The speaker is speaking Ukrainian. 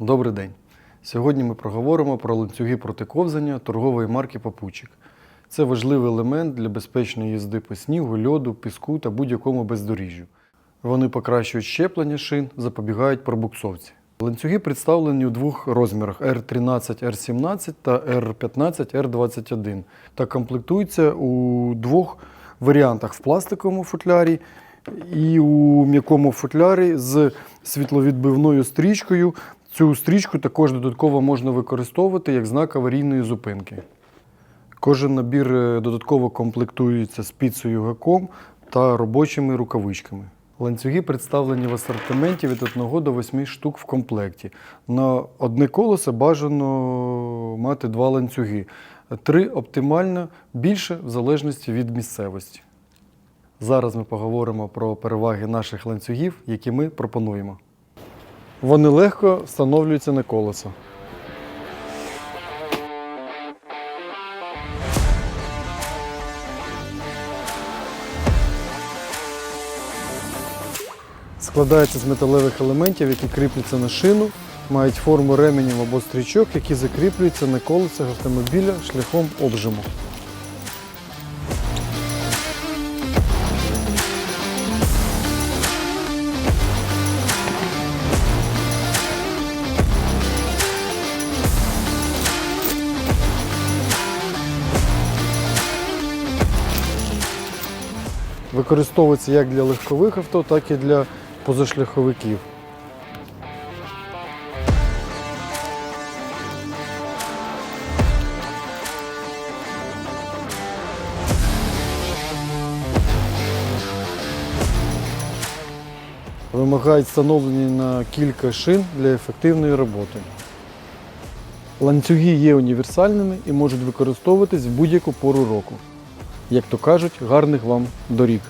Добрий день. Сьогодні ми проговоримо про ланцюги протиковзання торгової марки Попучик. Це важливий елемент для безпечної їзди по снігу, льоду, піску та будь-якому бездоріжжю. Вони покращують щеплення шин, запобігають пробуксовці. Ланцюги представлені у двох розмірах R13, R17 та R15, R21 та комплектуються у двох варіантах в пластиковому футлярі і у м'якому футлярі з світловідбивною стрічкою. Цю стрічку також додатково можна використовувати як знак аварійної зупинки. Кожен набір е, додатково комплектується спіцею гаком та робочими рукавичками. Ланцюги представлені в асортименті від 1 до 8 штук в комплекті. На одне колесо бажано мати два ланцюги. Три оптимально, більше в залежності від місцевості. Зараз ми поговоримо про переваги наших ланцюгів, які ми пропонуємо. Вони легко встановлюються на колесо. Складаються з металевих елементів, які кріпляться на шину, мають форму ременів або стрічок, які закріплюються на колесах автомобіля шляхом обжиму. Використовується як для легкових авто, так і для позашляховиків. Вимагають встановлені на кілька шин для ефективної роботи. Ланцюги є універсальними і можуть використовуватись в будь-яку пору року. Як то кажуть, гарних вам доріг!